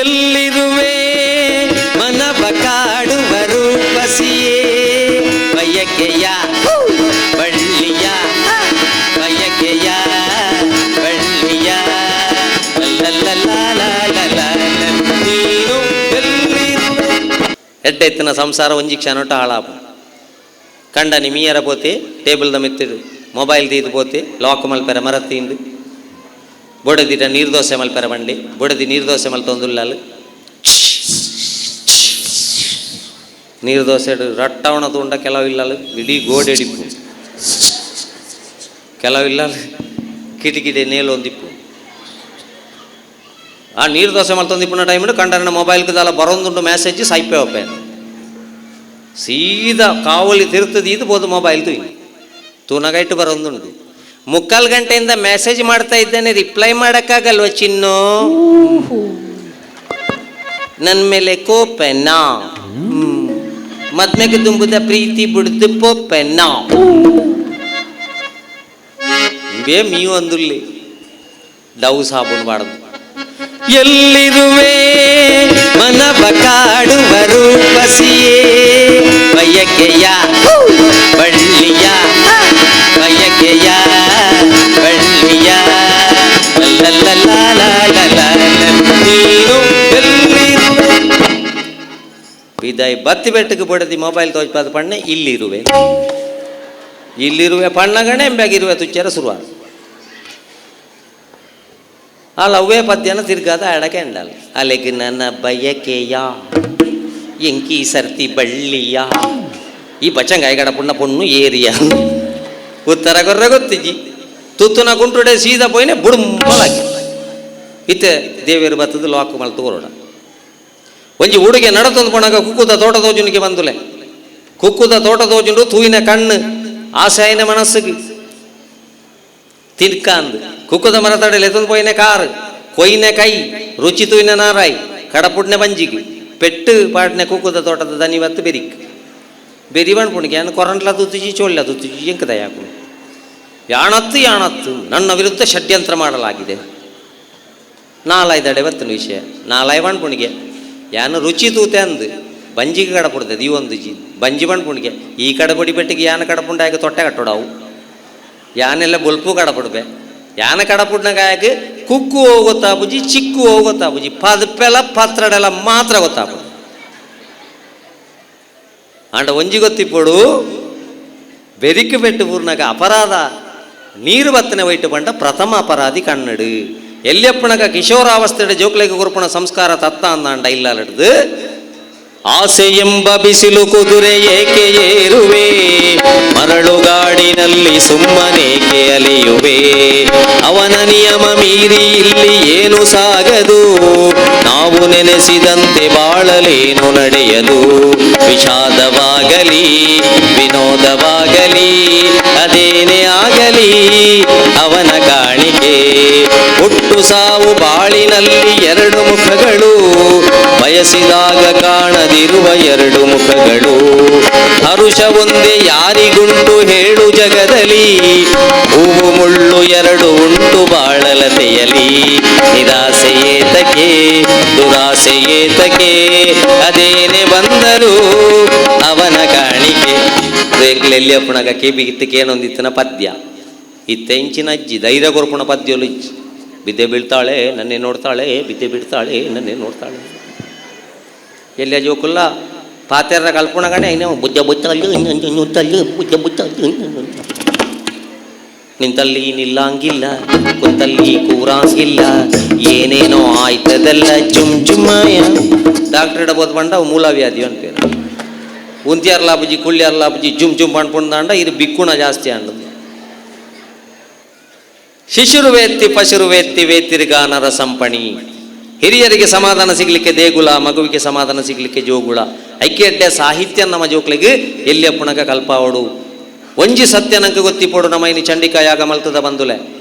ಎಲ್ಲಿರುವೆ ಮನವ ಕಾಡುವರು ಬಸಿಯೇ ಬಯಕೆಯ ಬಳ್ಳಿಯ ಬಯಕೆಯ ಬಳ್ಳಿಯ ಲಲ್ಲಲ್ಲಲಾಲಲಲ. ನೀನು ಎಲ್ಲಿರುವೆ ಎಡ್ಡ ಎತ್ತಿನ ಸಂಸಾರ ಒಂಜಿ ಕ್ಷಣಟ ಹಾಳಾಪು ಕಂಡನಿ ಮೀಯರ ಪೋತೆ ಟೇಬಲ್ದ ಮೆತ್ತಿಡು ಮೊಬೈಲ್ ತೀದು ಬೊಡದಿಟ ನೀರು ದೋಸೆ ಮಲ್ಪೆರ ಬಂಡಿ ಬೊಡದಿ ನೀರು ದೋಸೆ ಮಲ್ತೊಂದುಲ್ಲಾಲು ನೀರು ದೋಸೆ ರಟ್ಟವಣ ತುಂಡ ಕೆಲವು ಇಲ್ಲಲು ಇಡೀ ಗೋಡೆ ಹಿಡಿಪು ಕೆಲವು ಇಲ್ಲಲು ಕಿಟಿಕಿಟಿ ನೇಲು ಒಂದಿಪ್ಪು ಆ ನೀರು ದೋಸೆ ಮಲ್ತೊಂದಿಪ್ಪುನ ಟೈಮ್ ಕಂಡನ ಮೊಬೈಲ್ಗೆ ದಾಲ ಬರೊಂದುಂಟು ಮೆಸೇಜ್ ಸೈಪೆ ಒಪ್ಪೆ ಸೀದಾ ಕಾವಲಿ ತಿರುತ್ತದೆ ಇದು ಬೋದು ಮೊಬೈಲ್ ತು ತೂನಗೈಟು ಬರೊಂದುಂಟು ಮುಕ್ಕಾಲು ಗಂಟೆಯಿಂದ ಮೆಸೇಜ್ ಮಾಡ್ತಾ ಇದ್ದೇನೆ ರಿಪ್ಲೈ ಮಾಡೋಕ್ಕಾಗಲ್ವ ಚಿನ್ನು? ನನ್ನ ಮೇಲೆ ಕೋಪೆನಾ? ಮದ್ಮೆಗೆ ತುಂಬುದ ಪ್ರೀತಿ ಬಿಡ್ದು ಪೋಪೆನ ಬೇ ಮೀ ಒಂದುಲ್ಲಿ ಡವ್ ಸಾಬೂನ್ ಬಾಡದು. ಎಲ್ಲಿರುವೆ ಮನ ಕಾಡುವರು ಬಸಿಯೇ ಬಯಕೆಯ ಬಿದಾಯಿ ಬತ್ತಿ ಬೆಟ್ಟಕ್ಕೆ ಬಡದಿ ಮೊಬೈಲ್ ತೋಚ್ಪಾದ ಪಣ್ಣೆ ಇಲ್ಲಿರುವೆ. ಇಲ್ಲಿರುವೆ ಪಣ್ಣಗಣೆ ಎಂಬಾಗಿರುವೆ ತುಚ್ಚರ ಶುರುವಾದ ಆ ಲವ್ವೇ ಪದ್ಯನ ತಿರ್ಗಾದ ಅಡಕೆ ಎಂಡಲ್. ಅಲೆಗೆ ನನ್ನ ಬಯಕೆಯ ಎಂಕಿ ಸರ್ತಿ ಬಳ್ಳಿಯ, ಈ ಬಚ್ಚಂಗಾಯಿ ಗಡ ಪುಣ್ಣ ಪೊಣ್ಣು ಏರಿಯ. ಉತ್ತರ ಗೊರ್ರೆ ಗೊತ್ತಿಜ್ಜಿ. ತುತ್ತುನ ಕುಂಟುಡೆ ಸೀದಾ ಪೋಯ್ನೆ ಬುಡುಂಬಲಾಗಿ ಇತ್ತೆ ದೇವಿಯರು ಬರ್ತದೆ ಲಾಕ್ ಮಲ್ ತೋರೋಡ ಒಂಜಿ ಹುಡುಗೆ ನಡತೊಂದು ಪಣಗ ಕುಕ್ಕುದ ತೋಟ ತೋಜುನಿಗೆ ಬಂದುಲೆ. ಕುಕ್ಕುದ ತೋಟ ತೋಜುಂಡು ತೂಯಿನ ಕಣ್ಣು ಆಸೆಯನ ಮನಸ್ಸಿಗೆ. ತಿನ್ಕಾಂದು, ಕುಕ್ಕುದ ಮರ ಎತ್ತೊಂದು ಪೋಯಿನ ಕಾರ್, ಕೊಯ್ನೆ ಕೈ, ರುಚಿ ತೂಯಿನ ನಾರಾಯಿ ಕಡಪುಡ್ನೆ ಬಂಜಿಗೆ ಪೆಟ್ಟು ಪಾಟ್ನೆ ಕುಕ್ಕುದ ತೋಟದ ದನಿ ಬತ್ತು ಬೆರಿಕ್. ಬೆರಿ ಬಣ್ಪುಣಿಗೆ ಅನ್ನ ಕೊರಂಟ್ಲ ತುತ್ತಿಜಿ ಚೋಳ್ಳ ತುತ್ತಿಜಿ ಎಂಕದ ಯಾಕು ಯಾಣತ್ತು ಯಾಣತ್ತು, ನನ್ನ ವಿರುದ್ಧ ಷಡ್ಯಂತ್ರ ಮಾಡಲಾಗಿದೆ. ನಾಲಾಯ್ದಡೆ ಬತ್ತನ ವಿಷಯ. ನಾಲಾಯ್ ಬಣ್ಪುಣಿಗೆ. ಯಾನು ರುಚಿ ತೂತೆ ಅಂದು. ಬಂಜಿಗೆ ಕಡಪುಡ್ತದೆ ಈ ಒಂದು ಜಿ ಬಂಜಿ ಬಣ್ಪುಣಿಗೆ. ಈ ಕಡಪಡಿ ಪೆಟ್ಟಿಗೆ ಯಾನ ಕಡಪುಂಡಾಗ ತೊಟ್ಟೆ ಕಟ್ಟೋಡವು ಯಾನೆಲ್ಲ ಬೊಲ್ಪು ಕಡಪುಡ್ಬೆ ಯಾನ ಕಡಪುಡ್ನಾಗ ಕುಕ್ಕು ಹೋಗುತ್ತಾ ಬುಜಿ ಚಿಕ್ಕು ಹೋಗುತ್ತಾ ಬುಜಿ ಪದಪೆಲ ಪತ್ರಡೆಲ್ಲ ಮಾತ್ರ ಗೊತ್ತಾಗ್ಬೋದು ಅಂಡ ಒಂಜಿ ಗೊತ್ತಿಪ್ಪಡು. ಬೆರಿಕೆ ಬೆಟ್ಟು ಊರ್ನಾಗ ಅಪರಾಧ. ನೀರು ಬತ್ತನೆ ವೈಟು ಬಂಡ ಪ್ರಥಮ ಅಪರಾಧಿ ಕನ್ನಡು. ಕಿಶೋರಾವಸ್ಥೆಡೆ ಜೋಕ್ಲೆಗೆ ಗುರುಪಣ ಸಂಸ್ಕಾರ ತತ್ತ ಅಂದಾಂಡ ಇಲ್ಲಲಡ್ದು? ಆಸೆ ಎಂಬ ಬಿಸಿಲು ಕುದುರೆ ಏಕೆ ಏರುವೆ? ಮರಳುಗಾಡಿನಲ್ಲಿ ಸುಮ್ಮನೇಕೆ ಅಲೆಯುವೆ ಅವನ ನಿಯಮ ಮೀರಿ ಇಲ್ಲಿ ಏನು ಸಾಗದು? ನಾವು ನೆನೆಸಿದಂತೆ ಬಾಳಲೇನು ನಡೆಯದು? ವಿಷಾದವಾಗಲಿ, ವಿನೋದವಾಗಲಿ ಬಾಳಿನಲ್ಲಿ ಎರಡು ಮುಖಗಳು ಬಯಸಿದಾಗ ಕಾಣದಿರುವ ಎರಡು ಮುಖಗಳು. ಹರುಷ ಒಂದೇ ಯಾರಿಗುಂಟು ಹೇಳು ಜಗದಲ್ಲಿ, ಹೂವು ಮುಳ್ಳು ಎರಡು ಉಂಟು ಬಾಳಲತೆಯಲಿ ನಿರಾಸೆಯೇತಕೆ ದುರಾಸೆಯೇತಕೆ ಅದೇನೆ ಬಂದರು ಅವನ ಕಾಣಿಕೆ. ಎಲ್ಲಿಯಪ್ಪಣಗ ಕಿಬಿಗಿತ್ತಕ್ಕೆ ಏನೊಂದಿತ್ತನ ಪದ್ಯ. ಇತ್ತೆಂಚಿನ ಅಜ್ಜಿ ಧೈರ್ಯ ಕೊರ್ಪುಣ ಪದ್ಯಲು ಇಜ್ಜಿ ಬಿದ್ದೆ ಬೀಳ್ತಾಳೆ, ನನ್ನೇ ನೋಡ್ತಾಳೆ, ಬಿದ್ದೆ ಬಿಡ್ತಾಳೆ ನನ್ನೇ ನೋಡ್ತಾಳೆ. ಎಲ್ಲಿ ಜೋಕುಲ್ಲ ಪಾತೆರ ಕಲ್ಪಣಗಣೆ ಇನ್ನೇ ಬುದ್ಧ ಬುತ್ತಲ್ಲಿ ನುತ್ತಲ್ಲಿ ಬುದ್ಧ ಬುತ್ತಲ್ಲಿ ನಿಂತಲ್ಲಿ ನಿಲ್ಲಂಗಿಲ್ಲ, ಕುಂತಲ್ಲಿ ಕೂರಂಗಿಲ್ಲ, ಏನೇನೋ ಆಯ್ತದೆಲ್ಲ ಚುಮ್ ಚುಮ್ಮಾಯ. ಡಾಕ್ಟರ್ ಇಡಬೋದು ಬಂಡ ಮೂಲವ್ಯಾಧಿ ಅನ್ಪೇರು ಉಂತ್ಯಾರ್ಲ ಬುಜಿ ಕುಳ್ಳ್ಯಾರ್ಲ ಬುಜಿ ಜುಮ್ ಜುಮ್ ಮಾಡ್ಕೊಂಡು ಇದು ಬಿಕ್ಕುಣ ಜಾಸ್ತಿ ಅಂಡದು ಶಿಶುರು ವೇತ್ತಿ ಪಶುರು ವೇತ್ತಿ ವೇತ್ತಿರ್ಗಾನರ ಸಂಪಣಿ. ಹಿರಿಯರಿಗೆ ಸಮಾಧಾನ ಸಿಗಲಿಕ್ಕೆ ದೇಗುಲ, ಮಗುವಿಗೆ ಸಮಾಧಾನ ಸಿಗಲಿಕ್ಕೆ ಜೋಗುಳ. ಐಕ್ಯಡ್ಡೆ ಸಾಹಿತ್ಯ ನಮ್ಮ ಜೋಕ್ಲಿಗೆ ಎಲ್ಲಿಯ ಪುಣಗ ಕಲ್ಪಾವಡು. ಒಂಜಿ ಸತ್ಯ ನಂಗೆ ಗೊತ್ತಿಪೋಡು ಇನ್ನು ಚಂಡಿಕಾಯಾಗ ಮಲ್ತದ ಬಂದುಲೆ.